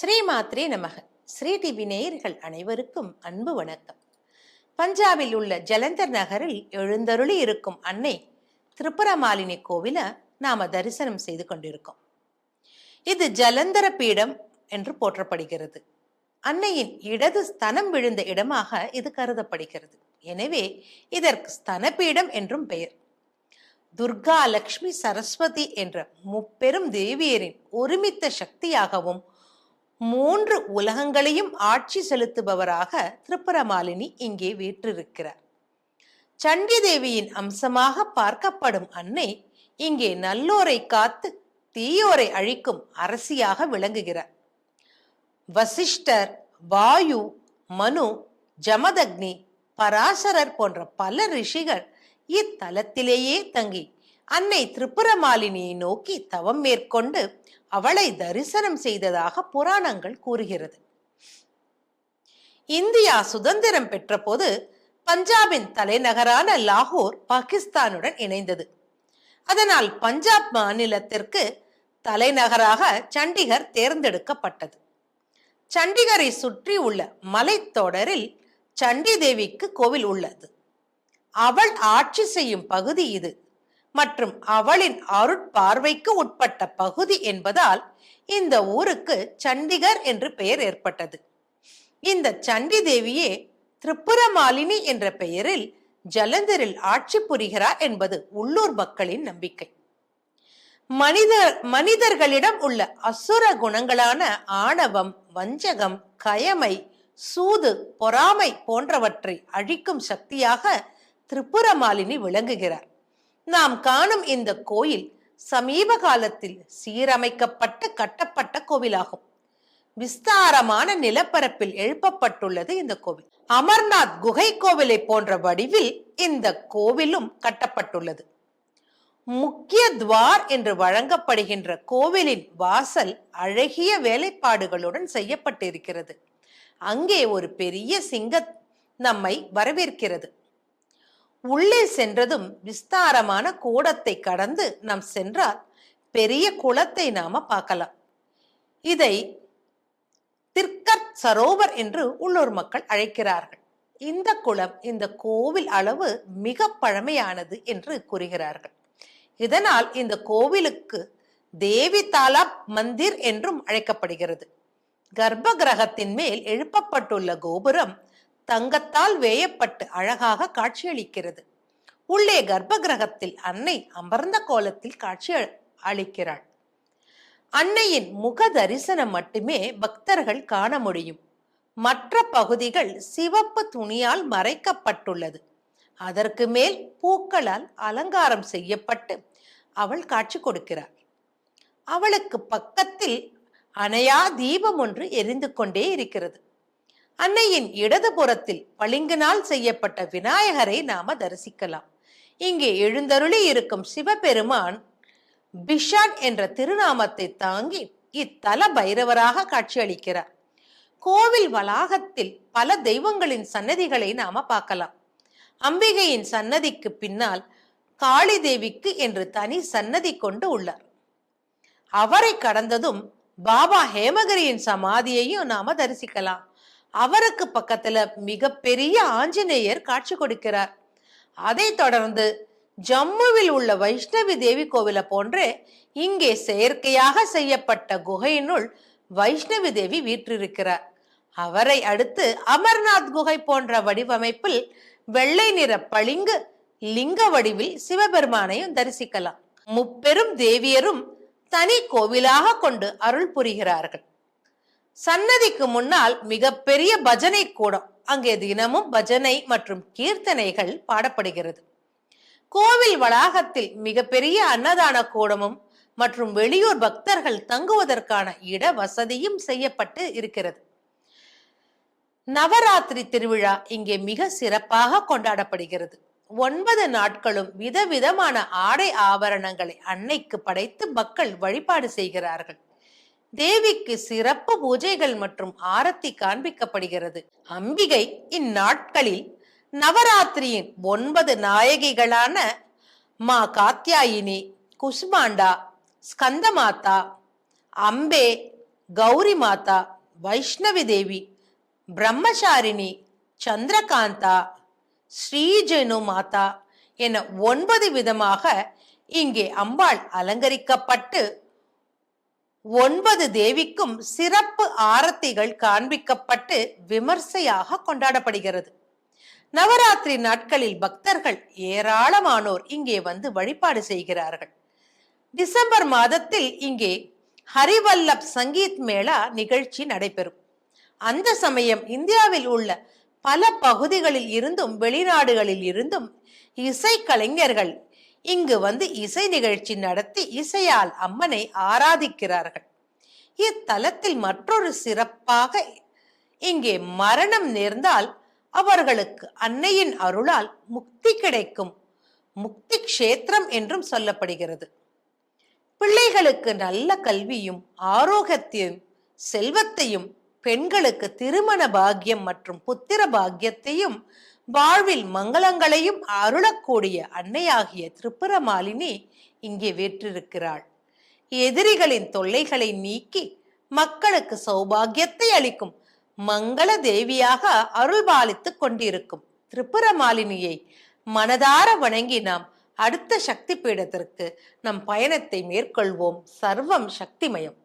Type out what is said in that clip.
ஸ்ரீமாத்ரே நமக. ஸ்ரீ டிவி நேயர்கள் அனைவருக்கும் அன்பு வணக்கம். பஞ்சாபில் உள்ள ஜலந்தர் நகரில் எழுந்தருளி இருக்கும் அன்னை திரிபுரமாலினி கோவில நாம தரிசனம் செய்து கொண்டிருக்கோம். இது ஜலந்தர பீடம் என்று போற்றப்படுகிறது. அன்னையின் இடது ஸ்தனம் விழுந்த இடமாக இது கருதப்படுகிறது. எனவே இதற்கு ஸ்தனபீடம் என்றும் பெயர். துர்கா லக்ஷ்மி சரஸ்வதி என்ற முப்பெரும் தேவியரின் ஒருமித்த சக்தியாகவும் மூன்று உலகங்களையும் ஆட்சி செலுத்துபவராக திரிபுரமாலினி இங்கே வீற்றிருக்கிறார். சண்டி தேவியின் அம்சமாக பார்க்கப்படும் அன்னை இங்கே நல்லோரை காத்து தீயோரை அழிக்கும் அரசியாக விளங்குகிறார். வசிஷ்டர் வாயு மனு ஜமதக்னி பராசரர் போன்ற பல ரிஷிகள் இத்தலத்திலேயே தங்கி அன்னை திரிபுரமாலினியை நோக்கி தவம் மேற்கொண்டு அவளை தரிசனம் செய்ததாக புராணங்கள் கூறுகிறது. இந்தியா சுதந்திரம் பெற்றபோது பஞ்சாபின் தலைநகரான லாகூர் பாகிஸ்தானுடன் இணைந்தது. அதனால் பஞ்சாப் மாநிலத்திற்கு தலைநகராக சண்டிகர் தேர்ந்தெடுக்கப்பட்டது. சண்டிகரை சுற்றி உள்ள மலைத்தொடரில் சண்டி தேவிக்கு கோவில் உள்ளது. அவள் ஆட்சி செய்யும் பகுதி இது. மற்றும் அவளின் அருட்பார்வைக்கு உட்பட்ட பகுதி என்பதால் இந்த ஊருக்கு சண்டிகர் என்று பெயர் ஏற்பட்டது. இந்த சண்டி தேவியே திரிபுரமாலினி என்ற பெயரில் ஜலந்தரில் ஆட்சி புரிகிறார் என்பது உள்ளூர் மக்களின் நம்பிக்கை. மனிதர் மனிதர்களிடம் உள்ள அசுர குணங்களான ஆணவம் வஞ்சகம் கயமை சூது பொறாமை போன்றவற்றை அழிக்கும் சக்தியாக திரிபுரமாலினி விளங்குகிறார். நாம் காணும் இந்த கோயில் சமீப காலத்தில் சீரமைக்கப்பட்டு கட்டப்பட்ட கோவிலாகும். விஸ்தாரமான நிலப்பரப்பில் எழுப்பப்பட்டுள்ளது இந்த கோவில். அமர்நாத் குகை கோவிலை போன்ற வடிவில் இந்த கோவிலும் கட்டப்பட்டுள்ளது. முக்கிய துவார் என்று வழங்கப்படுகின்ற கோவிலின் வாசல் அழகிய வேலைப்பாடுகளுடன் செய்யப்பட்டிருக்கிறது. அங்கே ஒரு பெரிய சிங்க நம்மை வரவேற்கிறது. உள்ளே சென்றதும் விஸ்தாரமான கூடத்தை கடந்து நாம் சென்றால் பெரிய குளத்தை நாம பார்க்கலாம். இதை திர்கத் சரோவர் என்று உள்ளூர் மக்கள் அழைக்கிறார்கள். இந்த குளம் இந்த கோவில் அளவு மிக பழமையானது என்று கூறுகிறார்கள். இதனால் இந்த கோவிலுக்கு தேவி தாலா மந்திர் என்றும் அழைக்கப்படுகிறது. கர்ப்ப கிரகத்தின் மேல் எழுப்பப்பட்டுள்ள கோபுரம் தங்கத்தால் வேயப்பட்டு அழகாக காட்சியளிக்கிறது. உள்ளே கர்ப்ப கிரகத்தில் அன்னை அமர்ந்த கோலத்தில் காட்சி அளிக்கிறாள். அன்னையின் முக தரிசனம் மட்டுமே பக்தர்கள் காண முடியும். மற்ற பகுதிகள் சிவப்பு துணியால் மறைக்கப்பட்டுள்ளது. அதற்கு மேல் பூக்களால் அலங்காரம் செய்யப்பட்டு அவள் காட்சி கொடுக்கிறார் அவளுக்கு பக்கத்தில் அணையா தீபம் ஒன்று எரிந்து கொண்டே இருக்கிறது. அன்னையின் இடதுபுறத்தில் பளிங்கினால் செய்யப்பட்ட விநாயகரை நாம தரிசிக்கலாம். இங்கே எழுந்தருளி இருக்கும் சிவபெருமான் பிஷாட் என்ற திருநாமத்தை தாங்கி இத்தல பைரவராக காட்சியளிக்கிறார். கோவில் வளாகத்தில் பல தெய்வங்களின் சன்னதிகளை நாம பார்க்கலாம். அம்பிகையின் சன்னதிக்கு பின்னால் காளி தேவிக்கு என்று தனி சன்னதி கொண்டு உள்ளார். அவரை கடந்ததும் பாபா ஹேமகிரியின் சமாதியையும் நாம தரிசிக்கலாம். அவருக்கு பக்கத்துல மிகப்பெரிய ஆஞ்சநேயர் காட்சி கொடுக்கிறார். அதை தொடர்ந்து ஜம்முவில் உள்ள வைஷ்ணவி தேவி கோவில போன்றே இங்கே செயற்கையாக செய்யப்பட்ட குகையினுள் வைஷ்ணவி தேவி வீற்றிருக்கிறார். அவரை அடுத்து அமர்நாத் குகை போன்ற வடிவமைப்பில் வெள்ளை நிற பளிங்கு லிங்க வடிவில் சிவபெருமானையும் தரிசிக்கலாம். முப்பெரும் தேவியரும் தனி கோவிலாக கொண்டு அருள் புரிகிறார்கள். சன்னதிக்கு முன்னால் மிகப்பெரிய பஜனை கூடம். அங்கே தினமும் பஜனை மற்றும் கீர்த்தனைகள் பாடப்படுகிறது. கோவில் வளாகத்தில் மிகப்பெரிய அன்னதான கூடமும் மற்றும் வெளியூர் பக்தர்கள் தங்குவதற்கான இட வசதியும் செய்யப்பட்டு இருக்கிறது. நவராத்திரி திருவிழா இங்கே மிக சிறப்பாக கொண்டாடப்படுகிறது. ஒன்பது நாட்களும் விதவிதமான ஆடை ஆபரணங்களை அன்னைக்கு படைத்து மக்கள் வழிபாடு செய்கிறார்கள். தேவிக்கு சிறப்பு பூஜைகள் மற்றும் ஆரத்தி காண்பிக்கப்படுகிறது. அம்பிகை இந்நாட்களில் நவராத்திரியின் ஒன்பது நாயகிகளான மா காத்யாயினி குஷ்மாண்டா ஸ்கந்தமாதா அம்பே கௌரி மாதா வைஷ்ணவி தேவி பிரம்மசாரிணி சந்திரகாந்தா ஸ்ரீஜனு மாதா என ஒன்பது விதமாக இங்கே அம்பாள் அலங்கரிக்கப்பட்டு ஒன்பது தேவிக்கும் சிறப்பு ஆரத்திகள் காண்பிக்கப்பட்டு விமர்சையாக கொண்டாடப்படுகிறது. நவராத்திரி நாட்களில் பக்தர்கள் ஏராளமானோர் இங்கே வந்து வழிபாடு செய்கிறார்கள். டிசம்பர் மாதத்தில் இங்கே ஹரிவல்லப் சங்கீத் மேளா நிகழ்ச்சி நடைபெறும். அந்த சமயம் இந்தியாவில் உள்ள பல பகுதிகளில் இருந்தும் வெளிநாடுகளில் இருந்தும் இசை கலைஞர்கள் இங்கு வந்து இசை நிகழ்ச்சி நடத்தி இசையால் அம்மனை ஆராதிக்கிறார்கள். இத்தலத்தில் மற்றொரு சிறப்பாக இங்கே மரணம் நேர்ந்தால் அவர்களுக்கு அன்னையின் அருளால் முக்தி கிடைக்கும். முக்தி கஷேத்திரம் என்றும் சொல்லப்படுகிறது. பிள்ளைகளுக்கு நல்ல கல்வியும் ஆரோக்கியத்தையும் செல்வத்தையும் பெண்களுக்கு திருமண பாக்கியம் மற்றும் புத்திர பாக்கியத்தையும் வாழ்வில் மங்களங்களையும் அருளக்கூடிய அன்னையாகிய திரிபுரமாலினி இங்கே வேற்றிருக்கிறாள். எதிரிகளின் தொல்லைகளை நீக்கி மக்களுக்கு சௌபாகியத்தை அளிக்கும் மங்கள தேவியாக அருள்பாலித்துக் கொண்டிருக்கும் திரிபுரமாலினியை மனதார வணங்கி நாம் அடுத்த சக்தி பீடத்திற்கு நம் பயணத்தை மேற்கொள்வோம். சர்வம் சக்திமயம்.